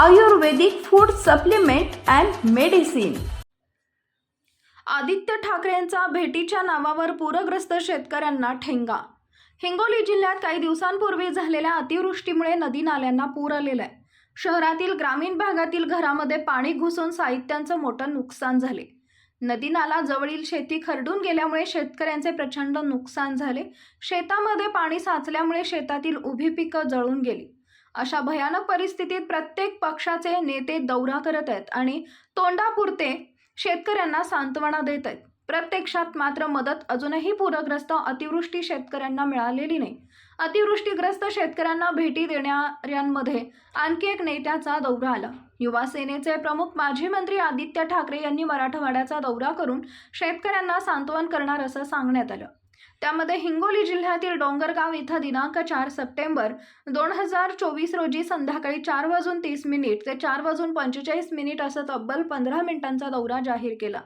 Ayurvedic food supplement and medicine. Aaditya ठाकरेंचा भेटीच्या नावावर पूरग्रस्त शेतकऱ्यांना ठेंगा. हिंगोली जिल्ह्यात काही दिवसांपूर्वी झालेल्या अतिवृष्टीमुळे नदी नाल्यांना पूर आलेला आहे शहरातील ग्रामीण भागातील घरामध्ये पाणी घुसून साहित्यांचं मोठं नुकसान झाले. नदी नाला जवळील शेती खरडून गेल्यामुळे शेतकऱ्यांचे प्रचंड नुकसान झाले. शेतामध्ये पाणी साचल्यामुळे शेतातील उभी पिकं जळून गेली. अशा भयानक परिस्थितीत प्रत्येक पक्षाचे नेते दौरा करत आहेत आणि तोंडापुरते शेतकऱ्यांना सांत्वना देत आहेत. प्रत्यक्षात मात्र मदत अजूनही पूरग्रस्त अतिवृष्टी शेतकऱ्यांना मिळालेली नाही. अतिवृष्टीग्रस्त शेतकऱ्यांना भेटी देणाऱ्यांमध्ये आणखी एक नेत्याचा दौरा आला. युवा सेनेचे प्रमुख माजी मंत्री आदित्य ठाकरे यांनी मराठवाड्याचा दौरा करून शेतकऱ्यांना सांत्वन करणार असं सांगण्यात आलं. त्यामध्ये हिंगोली जिल्ह्यातील डोंगरगाव इथं दिनांक चार सप्टेंबर दोन हजार चोवीस रोजी संध्याकाळी चार वाजून तीस मिनिट ते चार वाजून पंचेचाळीस मिनिट असं तब्बल पंधरा मिनिटांचा दौरा जाहीर केला.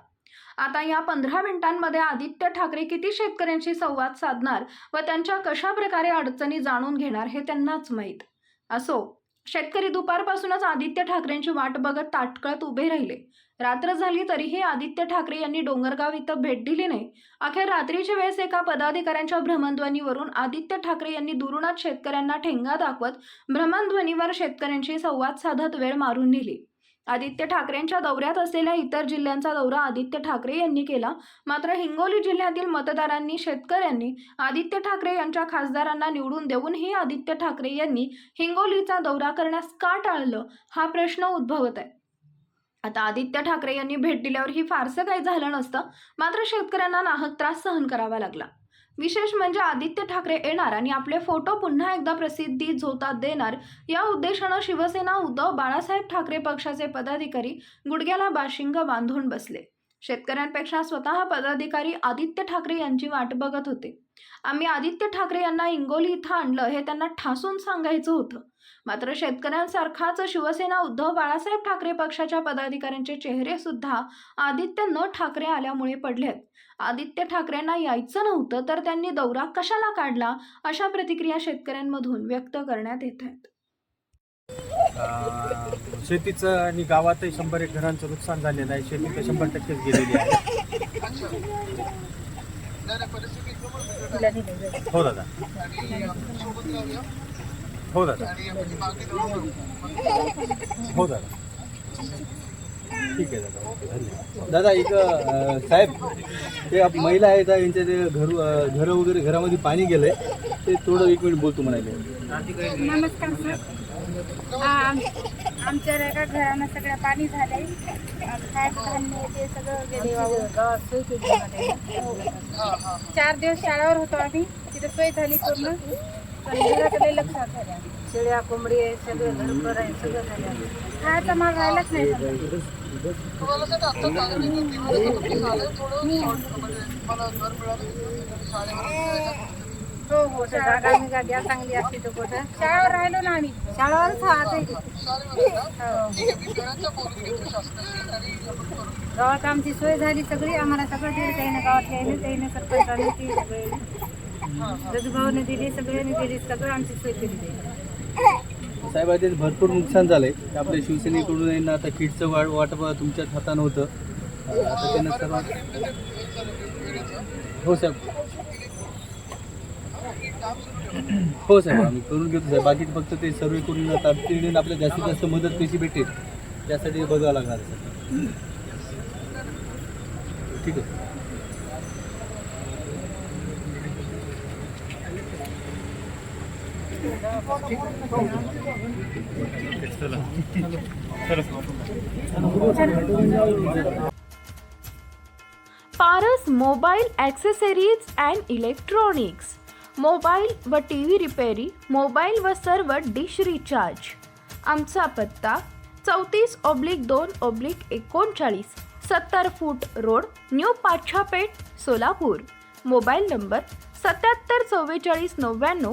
आता या पंधरा मिनिटांमध्ये आदित्य ठाकरे किती शेतकऱ्यांशी संवाद साधणार व त्यांच्या कशा प्रकारे अडचणी जाणून घेणार हे त्यांनाच माहीत. असो शेतकरी दुपारपासूनच आदित्य ठाकरेंची वाट बघत ताटकळत उभे राहिले. रात्र झाली तरीही आदित्य ठाकरे यांनी डोंगरगाव इथं भेट दिली नाही. अखेर रात्रीच्या वेळेस एका पदाधिकाऱ्यांच्या भ्रमणध्वनीवरून आदित्य ठाकरे यांनी दुरुणात शेतकऱ्यांना ठेंगा दाखवत भ्रमणध्वनीवर शेतकऱ्यांशी संवाद साधत वेळ मारून नेली. आदित्य ठाकरेंच्या दौऱ्यात असलेल्या इतर जिल्ह्यांचा दौरा आदित्य ठाकरे यांनी केला. मात्र हिंगोली जिल्ह्यातील मतदारांनी शेतकऱ्यांनी आदित्य ठाकरे यांच्या खासदारांना निवडून देऊनही आदित्य ठाकरे यांनी हिंगोलीचा दौरा करण्यास का टाळलं हा प्रश्न उद्भवत आहे. आता आदित्य ठाकरे यांनी भेट दिल्यावरही फारसं काही झालं नसतं मात्र शेतकऱ्यांना नाहक त्रास सहन करावा लागला. विशेष म्हणजे आदित्य ठाकरे येणार आणि आपले फोटो पुन्हा एकदा प्रसिद्धी झोतात देणार. या उद्देशानं शिवसेना उद्धव बाळासाहेब ठाकरे पक्षाचे पदाधिकारी गुडघ्याला बाशिंग बांधून बसले. शेतकऱ्यांपेक्षा स्वतः पदाधिकारी आदित्य ठाकरे यांची वाट बघत होते. आम्ही आदित्य ठाकरे यांना हिंगोली इथं आणलं हे त्यांना ठासून सांगायचं होतं. मात्र शेतकऱ्यांसारखाच शिवसेना उद्धव बाळासाहेब ठाकरे पक्षाच्या पदाधिकाऱ्यांचे चेहरे सुद्धा आदित्य न ठाकरे आल्यामुळे पडलेत. आदित्य ठाकरेंना यायचं नव्हतं तर त्यांनी दौरा कशाला काढला अशा प्रतिक्रिया शेतकऱ्यांमधून व्यक्त करण्यात येत आहेत. शेतीचं आणि गावातही शंभर एक घरांचं नुकसान झालेलं आहे. शेती तर शंभर टक्केच गेलेली आहे. हो दादा. हो दादा. हो दादा. ठीक आहे दादा ओके धन्यवाद. दादा एक अं, साहेब ते आप- महिला आहेत यांच्या ते घर घरं वगैरे घरामध्ये पाणी गेलंय. ते थोडं एक मिनिट बोलतो म्हणाले. नमस्कार सर. आम- आमच्या एका घरानं सगळं पाणी झालंय. काय धान्य ते सगळं गेले चार दिवस शाळेवर होतो आम्ही. तिथे सोय झाली पूर्ण. पण घराकडे शेळ्या कोंबडी आहे सगळे घरभर आहे सगळं झालं. खायचा माल राहिलाच नाही समजा. हो हो जागा द्या चांगली असते तर कुठं शाळेवर राहिलो ना आम्ही. शाळावरच राहते गावात आमची सोय झाली सगळी आम्हाला सगळं दिली त्याने गावात यायने त्याने सरपंचाने ती सगळे रजभाऊने दिली सगळ्यांनी दिली सगळं आमची सोय केली साहेब भरपूर नुकसान झालंय. आपल्या शिवसेनेकडून आता किटचं वाट वाटप तुमच्याच हातानं होतं. आता त्यांना सर्व हो साहेब. हो साहेब आम्ही करून घेतो साहेब. बाकी फक्त ते सर्वे करून तातडीने आपल्या जास्तीत जास्त मदत कशी भेटेल त्यासाठी बघावं लागणार सर ठीक आहे. Paras mobile accessories and electronics. Mobile व टी व्ही रिपेरी मोबाईल व सर्व डिश रिचार्ज. आमचा पत्ता चौतीस ऑब्लिक दोन ऑब्लिक एकोणचाळीस सत्तर feet road new Pachhapeth Solapur. Mobile number सत्याहत्तर चव्वेचाळीस नव्याण्णव